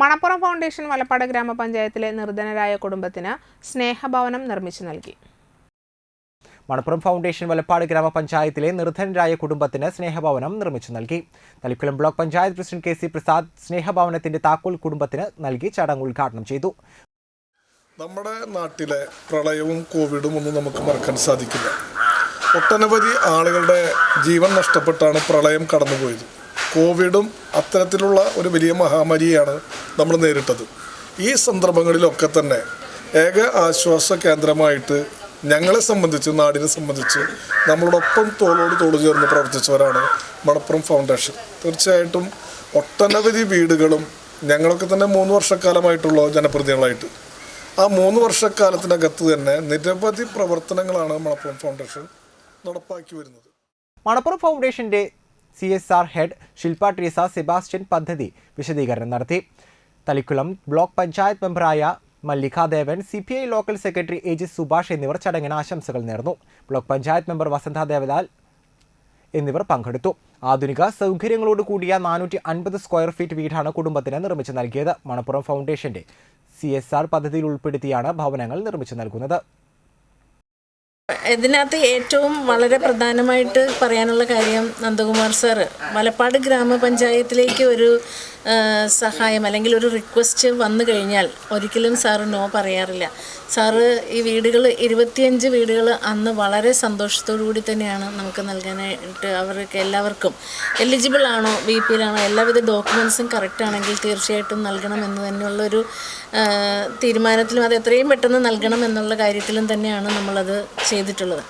Manappuram foundation Valappad ഗ്രാമപഞ്ചായത്തിലെ നിർധനരായ കുടുംബത്തിന് സ്നേഹഭവനം നിർമ്മിച്ചു നൽകി. മണപ്പുറം ഫൗണ്ടേഷൻ വലപ്പാട് ഗ്രാമപഞ്ചായത്തിലെ നിർധനരായ കുടുംബത്തിന് സ്നേഹഭവനം നിർമ്മിച്ചു നൽകി. Thalikkulam block panchayat president K C Prasad സ്നേഹഭവനത്തിന്റെ താക്കോൽ കുടുംബത്തിന് നൽകി ചടങ്ങ് ഉദ്ഘാടനം ചെയ്തു. നമ്മുടെ നാട്ടിലെ പ്രളയവും കോവിഡും ഒന്നും നമുക്ക് മറക്കാൻ സാധിക്കില്ല. ഒട്ടനവധി ആളുകളുടെ ജീവൻ നഷ്ടപ്പെട്ടാണ് പ്രളയം കടന്നുപോയത്. കോവിഡും അത്തരത്തിലുള്ള ഒരു വലിയ മഹാമാരിയാണ് നമ്മൾ നേരിട്ടത്. ഈ സന്ദർഭങ്ങളിലൊക്കെ തന്നെ ഏക ആശ്വാസ കേന്ദ്രമായിട്ട് ഞങ്ങളെ സംബന്ധിച്ച് നാടിനെ സംബന്ധിച്ച് നമ്മളോടൊപ്പം തോളോട് തോൾ ചേർന്ന് പ്രവർത്തിച്ചവരാണ് മണപ്പുറം ഫൗണ്ടേഷൻ. തീർച്ചയായിട്ടും ഒട്ടനവധി വീടുകളും ഞങ്ങളൊക്കെ തന്നെ മൂന്ന് വർഷക്കാലമായിട്ടുള്ള ജനപ്രതിനിധികളായിട്ട്. ആ മൂന്ന് വർഷക്കാലത്തിനകത്ത് തന്നെ നിരവധി പ്രവർത്തനങ്ങളാണ് മണപ്പുറം ഫൗണ്ടേഷൻ നടപ്പാക്കി വരുന്നത്. മണപ്പുറം ഫൗണ്ടേഷന്റെ C S R head Shilpa Treesa Sebastian പദ്ധതി വിശദീകരണം നടത്തി. Thalikkulam block panchayat മെമ്പറായ Mallika Devan C P I local secretary A G Subhash എന്നിവർ ചടങ്ങിന് ആശംസകൾ നേർന്നു. ബ്ലോക്ക് പഞ്ചായത്ത് മെമ്പർ വസന്ത ദേവലാൽ എന്നിവർ പങ്കെടുത്തു. ആധുനിക സൗകര്യങ്ങളോട് കൂടിയ നാനൂറ്റി അൻപത് സ്ക്വയർ ഫീറ്റ് വീടാണ് കുടുംബത്തിന് നിർമ്മിച്ചു നൽകിയത്. മണപ്പുറം ഫൗണ്ടേഷന്റെ സി എസ് ആർ പദ്ധതിയിൽ ഉൾപ്പെടുത്തിയാണ് ഭവനങ്ങൾ നിർമ്മിച്ചു നൽകുന്നത്. ഇതിനകത്ത് ഏറ്റവും വളരെ പ്രധാനമായിട്ട് പറയാനുള്ള കാര്യം നന്ദകുമാർ സാറ് മലപ്പാട് ഗ്രാമപഞ്ചായത്തിലേക്ക് ഒരു സഹായം അല്ലെങ്കിൽ ഒരു റിക്വസ്റ്റ് വന്നു കഴിഞ്ഞാൽ ഒരിക്കലും സാറ് നോ പറയാറില്ല. സാറ് ഈ വീടുകൾ ഇരുപത്തിയഞ്ച് വീടുകൾ അന്ന് വളരെ സന്തോഷത്തോടു കൂടി തന്നെയാണ് നമുക്ക് നൽകാനായിട്ട് അവർക്ക് എല്ലാവർക്കും എലിജിബിൾ ആണോ ബി പിയിലാണോ എല്ലാവിധ ഡോക്യുമെൻസും കറക്റ്റ് ആണെങ്കിൽ തീർച്ചയായിട്ടും നൽകണം എന്ന് തന്നെയുള്ളൊരു തീരുമാനത്തിലും അത് എത്രയും പെട്ടെന്ന് നൽകണം എന്നുള്ള കാര്യത്തിലും തന്നെയാണ് നമ്മളത് ചെയ്തിട്ടുള്ളത്.